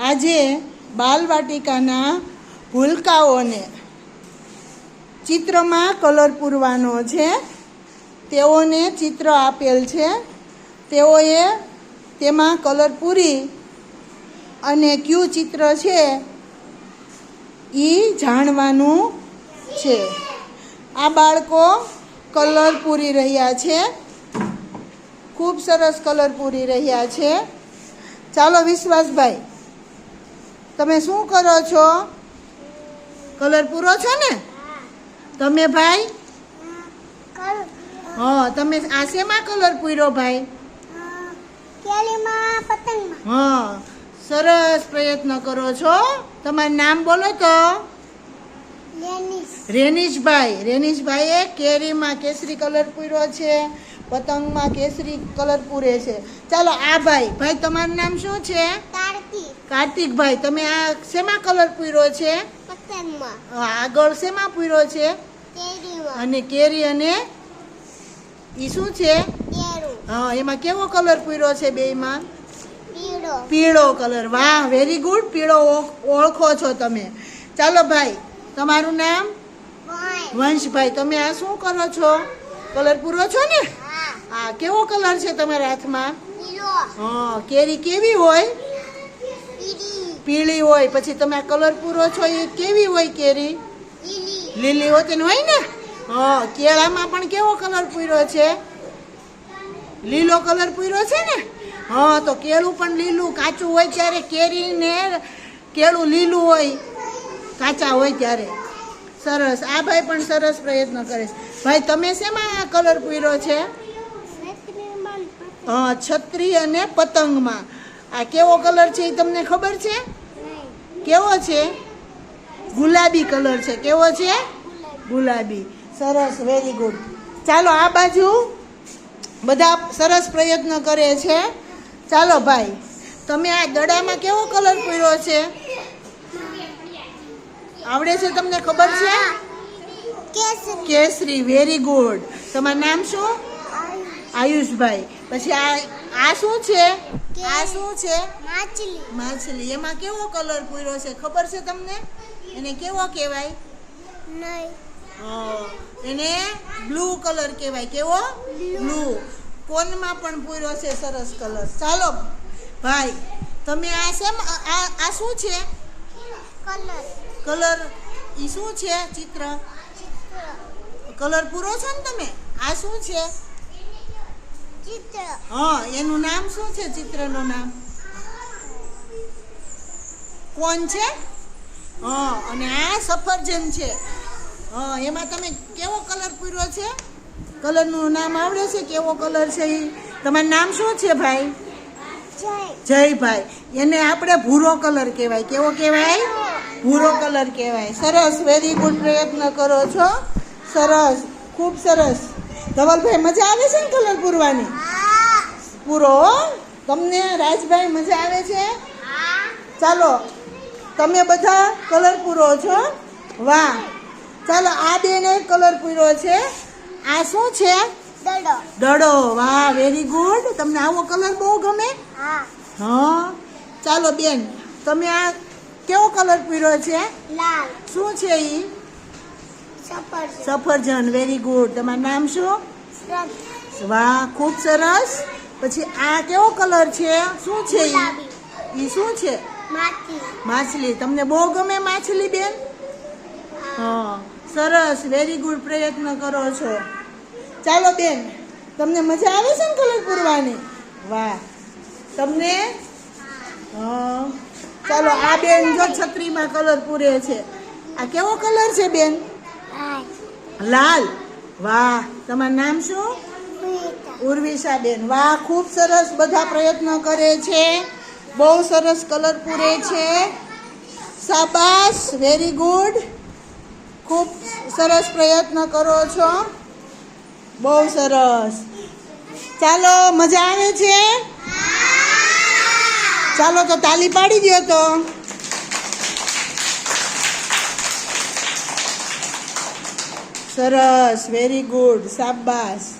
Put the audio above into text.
આજે બાલવાટિકાના ભૂલકાઓને ચિત્રમાં કલર પૂરવાનો છે. તેઓને ચિત્ર આપેલ છે. તેઓએ તેમાં કલર પૂરી અને ક્યુ ચિત્ર છે એ જાણવાનું છે. આ બાળકો કલર પૂરી રહ્યા છે. ખૂબ સરસ કલર પૂરી રહ્યા છે. ચાલો વિશ્વાસભાઈ તમે શું કરો છો? કલર પૂરો છો ને? તમે ભાઈ? હા તમે આ શેમાં કલર પૂર્યો ભાઈ? પતંગમાં. હા સરસ પ્રયત્ન કરો છો. તમારું નામ બોલો તો. રેનીશભાઈ. રેનીશભાઈએ કેરીમાં કેસરી કલર પૂર્યો છે પતંગમાં કેસરી કલર પૂરે છે. ચાલો આ ભાઈ. ભાઈ તમારું નામ શું છે? કાર્તિકભાઈ તમે આ શેમાં કલર પૂર્યો છે? આગળ શેમાં પૂર્યો છે? અને કેરી અને ઈ શું છે? હા એમાં કેવો કલર પૂર્યો છે બેયમાં? પીળો. પીળો કલર વાહ વેરી ગુડ પીળો ઓળખ- છો તમે. ચાલો ભાઈ તમારું નામ? વંશભાઈ તમે આ શું કરો છો? કલર પૂરો છો ને? હા. આ કેવો કલર છે તમારા હાથમાં? હા કેરી કેવી હોય? પીળી હોય પછી તમે આ કલર પૂરો છો એ કેવી હોય કેરી? લીલી હોતી હોય ને? હા કેળામાં પણ કેવો કલર પૂર્યો છે? લીલો કલર પૂર્યો છે ને? હા તો કેળું પણ લીલું કાચું હોય ત્યારે કેરીને કેળું લીલું હોય કાચા હોય ત્યારે. સરસ આ ભાઈ પણ સરસ પ્રયત્ન કરે છે. ભાઈ તમે શેમાં આ કલર પૂર્યો છે? હા છત્રી અને પતંગમાં. આ કેવો કલર છે એ તમને ખબર છે? કેવો છે? ગુલાબી કલર છે. કેવો છે? ગુલાબી. સરસ વેરી ગુડ ચાલો આ બાજુ બધા સરસ પ્રયત્ન કરે છે. ચાલો ભાઈ તમે આ દડામાં કેવો કલર પૂર્યો છે? આવડે છે તમને ખબર છે? કેસરી. કેસરી વેરી ગુડ તમારું નામ શું? આયુષભાઈ. પછી આ આ શું છે? આ શું છે? માછલી. માછલી. એમાં કેવો કલર પૂર્યો છે? ખબર છે તમને? એને કેવો કહેવાય? નહીં એને બ્લુ કલર કહેવાય. કેવો? બ્લુ. કોનમાં પણ પૂર્યો છે? સરસ કલર. ચાલો ભાઈ તમે આ શેમ આ આ શું છે? કલર. કલર એ શું છે? ચિત્ર. કલર પૂરો છો ને તમે? આ શું છે? હા એનું નામ શું છે ચિત્રનું નામ? કોણ છે? હા અને આ સફરજન છે. હા એમાં તમે કેવો કલર પૂર્યો છે? કલરનું નામ આવડે છે? કેવો કલર છે એ તમારું નામ શું છે ભાઈ? જય. જયભાઈ. એને આપણે ભૂરો કલર કહેવાય. કેવો કહેવાય? ભૂરો કલર કહેવાય. સરસ વેરી ગુડ પ્રયત્ન કરો છો. સરસ ખૂબ સરસ. ધવલભાઈ મજા આવે છે ને કલર પૂરવાની? પૂરો. તમને રાજભાઈ મજા આવે છે? ચાલો તમે બધા કલર પૂરો છો? વાહ. ચાલો આ બેને કલર પૂરો છે. આ શું છે? દડો. વાહ વેરી ગુડ તમને આવો કલર બહુ ગમે? હા. ચાલો બેન તમે આ કેવો કલર પૂર્યો છે? લાલ. શું છે એ સફરજન. વેરી ગુડ તમારું નામ શું? વાહ ખૂબ સરસ. પછી આ કેવો કલર છે? શું છે એ શું છે? માછલી. તમને બહુ ગમે માછલી બેન? હા. સરસ. વેરી ગુડ પ્રયત્ન કરો છો. ચાલો બેન તમને મજા આવે છે ને કલર પૂરવાની? વાહ. તમને? હા. ચાલો આ બેન જો છત્રીમાં કલર પૂરે છે. આ કેવો કલર છે બેન? લાલ. વાહ. તમારું નામ શું? ઉર્વિશા બેન વાહ ખૂબ સરસ. બધા પ્રયત્નો કરે છે. બહુ સરસ કલર પૂરે છે. સાબાસ વેરી ગુડ ખૂબ સરસ પ્રયત્ન કરો છો. બહુ સરસ. ચાલો મજા આવે છે? ચાલો તો તાલી પાડી દો તો. સરસ વેરી ગુડ શાબાશ.